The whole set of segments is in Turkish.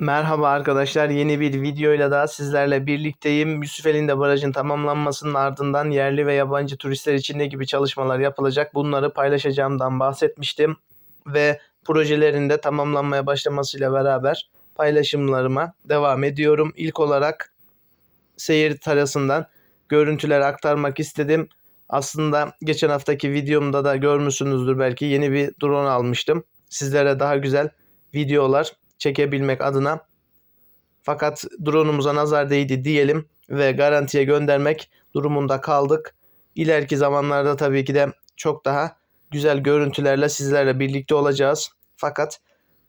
Merhaba arkadaşlar. Yeni bir videoyla daha sizlerle birlikteyim. Yusufeli'nde barajın tamamlanmasının ardından yerli ve yabancı turistler için ne gibi çalışmalar yapılacak bunları paylaşacağımdan bahsetmiştim. Ve projelerin de tamamlanmaya başlamasıyla beraber paylaşımlarıma devam ediyorum. İlk olarak seyir tarasından görüntüler aktarmak istedim. Aslında geçen haftaki videomda da görmüşsünüzdür belki yeni bir drone almıştım. Sizlere daha güzel videolar çekebilmek adına. Fakat drone'umuza nazar değdi diyelim ve garantiye göndermek durumunda kaldık. İleriki zamanlarda tabii ki de çok daha güzel görüntülerle sizlerle birlikte olacağız. Fakat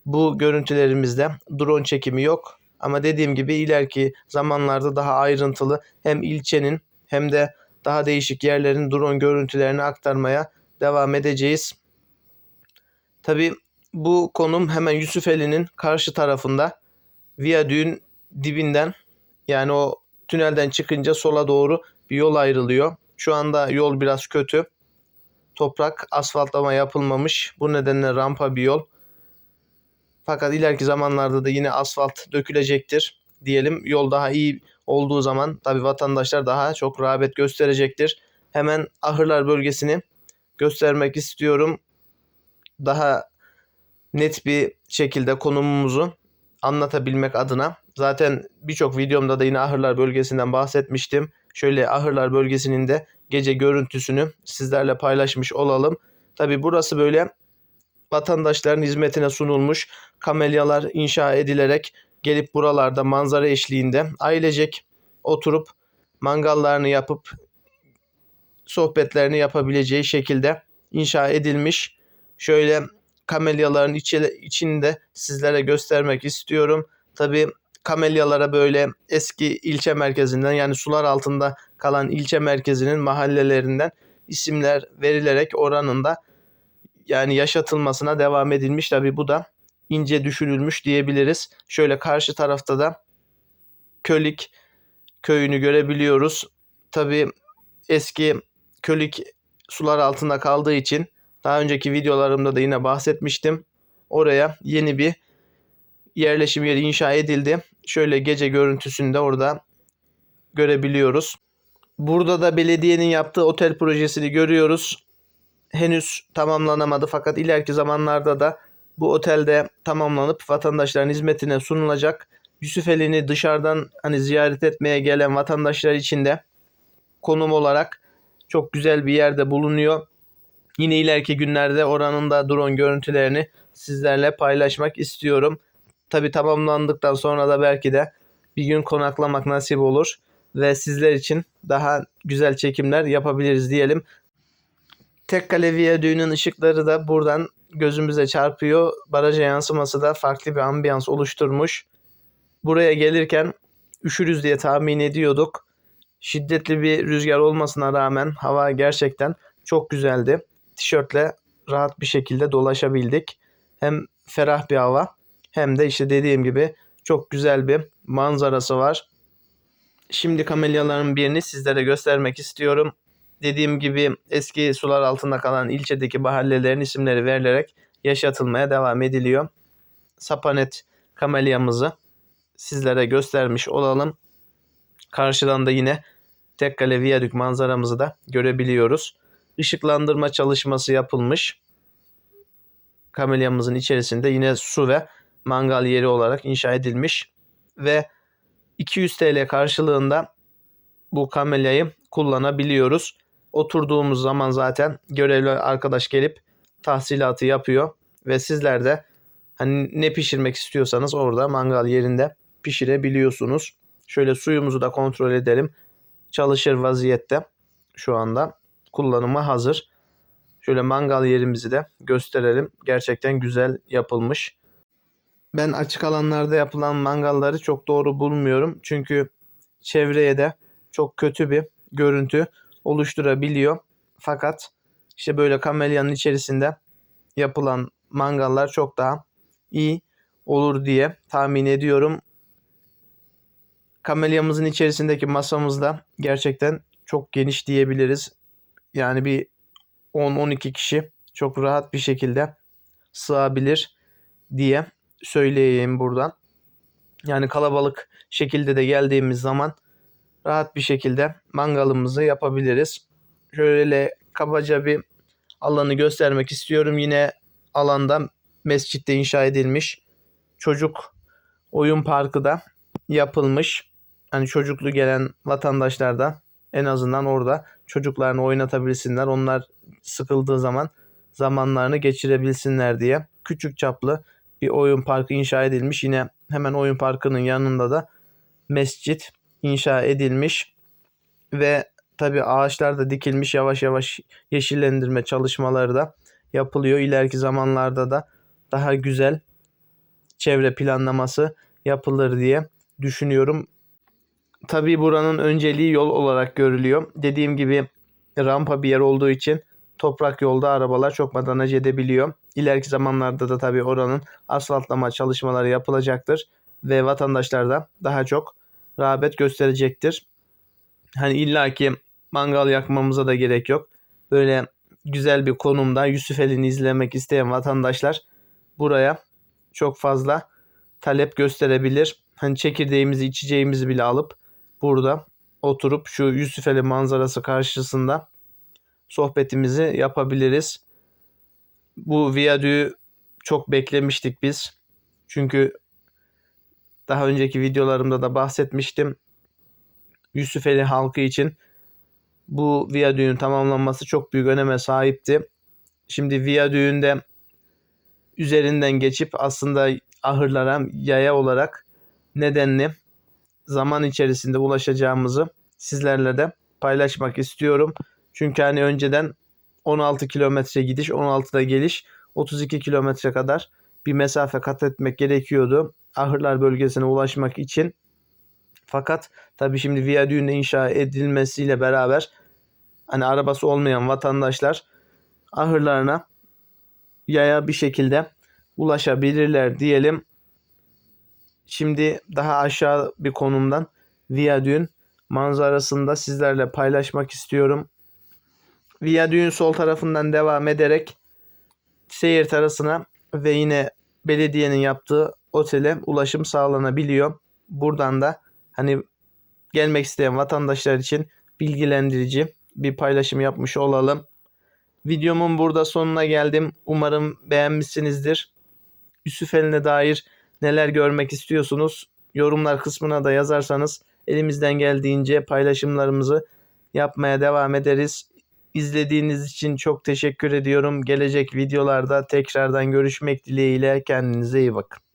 bu görüntülerimizde drone çekimi yok. Ama dediğim gibi ileriki zamanlarda daha ayrıntılı hem ilçenin hem de daha değişik yerlerin drone görüntülerini aktarmaya devam edeceğiz. Tabii bu konum hemen Yusufeli'nin karşı tarafında viyadüğün dibinden yani o tünelden çıkınca sola doğru bir yol ayrılıyor. Şu anda yol biraz kötü. Toprak asfaltlama yapılmamış. Bu nedenle rampa bir yol. Fakat ileriki zamanlarda da yine asfalt dökülecektir. Diyelim yol daha iyi olduğu zaman tabi vatandaşlar daha çok rağbet gösterecektir. Hemen ahırlar bölgesini göstermek istiyorum. Daha net bir şekilde konumumuzu anlatabilmek adına zaten birçok videomda da yine Ahırlar bölgesinden bahsetmiştim. Şöyle Ahırlar bölgesinin de gece görüntüsünü sizlerle paylaşmış olalım. Tabi burası böyle vatandaşların hizmetine sunulmuş kamelyalar inşa edilerek gelip buralarda manzara eşliğinde ailecek oturup mangallarını yapıp sohbetlerini yapabileceği şekilde inşa edilmiş. Şöyle kamelyaların içi, içinde sizlere göstermek istiyorum. Tabi kamelyalara böyle eski ilçe merkezinden yani sular altında kalan ilçe merkezinin mahallelerinden isimler verilerek oranında yani yaşatılmasına devam edilmiş. Tabi bu da ince düşürülmüş diyebiliriz. Şöyle karşı tarafta da Kölik köyünü görebiliyoruz. Tabi eski Kölik sular altında kaldığı için daha önceki videolarımda da yine bahsetmiştim. Oraya yeni bir yerleşim yeri inşa edildi. Şöyle gece görüntüsünde orada görebiliyoruz. Burada da belediyenin yaptığı otel projesini görüyoruz. Henüz tamamlanamadı fakat ileriki zamanlarda da bu otelde tamamlanıp vatandaşların hizmetine sunulacak. Yusufeli'ni dışarıdan hani ziyaret etmeye gelen vatandaşlar için de konum olarak çok güzel bir yerde bulunuyor. Yine ileriki günlerde oranın da drone görüntülerini sizlerle paylaşmak istiyorum. Tabi tamamlandıktan sonra da belki de bir gün konaklamak nasip olur ve sizler için daha güzel çekimler yapabiliriz diyelim. Tekkale Viyadüğü'nün ışıkları da buradan gözümüze çarpıyor. Baraja yansıması da farklı bir ambiyans oluşturmuş. Buraya gelirken üşürüz diye tahmin ediyorduk. Şiddetli bir rüzgar olmasına rağmen hava gerçekten çok güzeldi tişörtle rahat bir şekilde dolaşabildik. Hem ferah bir hava hem de işte dediğim gibi çok güzel bir manzarası var. Şimdi kamelyaların birini sizlere göstermek istiyorum. Dediğim gibi eski sular altında kalan ilçedeki mahallelerin isimleri verilerek yaşatılmaya devam ediliyor. Sapanet kamelyamızı sizlere göstermiş olalım. Karşıdan da yine Tekkale Viyadük manzaramızı da görebiliyoruz ışıklandırma çalışması yapılmış. Kamelyamızın içerisinde yine su ve mangal yeri olarak inşa edilmiş ve 200 TL karşılığında bu kamelyayı kullanabiliyoruz. Oturduğumuz zaman zaten görevli arkadaş gelip tahsilatı yapıyor ve sizler de hani ne pişirmek istiyorsanız orada mangal yerinde pişirebiliyorsunuz. Şöyle suyumuzu da kontrol edelim. Çalışır vaziyette şu anda kullanıma hazır. Şöyle mangal yerimizi de gösterelim. Gerçekten güzel yapılmış. Ben açık alanlarda yapılan mangalları çok doğru bulmuyorum. Çünkü çevreye de çok kötü bir görüntü oluşturabiliyor. Fakat işte böyle kamelyanın içerisinde yapılan mangallar çok daha iyi olur diye tahmin ediyorum. Kamelyamızın içerisindeki masamızda gerçekten çok geniş diyebiliriz yani bir 10-12 kişi çok rahat bir şekilde sığabilir diye söyleyeyim buradan. Yani kalabalık şekilde de geldiğimiz zaman rahat bir şekilde mangalımızı yapabiliriz. Şöyle kabaca bir alanı göstermek istiyorum. Yine alanda mescitte inşa edilmiş çocuk oyun parkı da yapılmış. Hani çocuklu gelen vatandaşlar da en azından orada çocuklarını oynatabilsinler. Onlar sıkıldığı zaman zamanlarını geçirebilsinler diye küçük çaplı bir oyun parkı inşa edilmiş. Yine hemen oyun parkının yanında da mescit inşa edilmiş ve tabi ağaçlar da dikilmiş yavaş yavaş yeşillendirme çalışmaları da yapılıyor. İleriki zamanlarda da daha güzel çevre planlaması yapılır diye düşünüyorum. Tabii buranın önceliği yol olarak görülüyor. Dediğim gibi rampa bir yer olduğu için toprak yolda arabalar çok madanaj edebiliyor. İleriki zamanlarda da tabii oranın asfaltlama çalışmaları yapılacaktır ve vatandaşlar da daha çok rağbet gösterecektir. Hani illaki mangal yakmamıza da gerek yok. Böyle güzel bir konumda Yusufeli'ni izlemek isteyen vatandaşlar buraya çok fazla talep gösterebilir. Hani çekirdeğimizi, içeceğimizi bile alıp burada oturup şu Yusufeli manzarası karşısında sohbetimizi yapabiliriz. Bu viyadüğü çok beklemiştik biz. Çünkü daha önceki videolarımda da bahsetmiştim. Yusufeli halkı için bu viyadüğün tamamlanması çok büyük öneme sahipti. Şimdi viyadüğünde üzerinden geçip aslında ahırlara yaya olarak nedenli zaman içerisinde ulaşacağımızı sizlerle de paylaşmak istiyorum. Çünkü hani önceden 16 kilometre gidiş, 16'da geliş, 32 kilometre kadar bir mesafe kat etmek gerekiyordu ahırlar bölgesine ulaşmak için. Fakat tabi şimdi viyadüğün inşa edilmesiyle beraber hani arabası olmayan vatandaşlar ahırlarına yaya bir şekilde ulaşabilirler diyelim. Şimdi daha aşağı bir konumdan viyadüğün manzarasını da sizlerle paylaşmak istiyorum. Viyadüğün sol tarafından devam ederek seyir terasına ve yine belediyenin yaptığı otele ulaşım sağlanabiliyor. Buradan da hani gelmek isteyen vatandaşlar için bilgilendirici bir paylaşım yapmış olalım. Videomun burada sonuna geldim. Umarım beğenmişsinizdir. Yusufeli'ne dair neler görmek istiyorsunuz? Yorumlar kısmına da yazarsanız elimizden geldiğince paylaşımlarımızı yapmaya devam ederiz. İzlediğiniz için çok teşekkür ediyorum. Gelecek videolarda tekrardan görüşmek dileğiyle kendinize iyi bakın.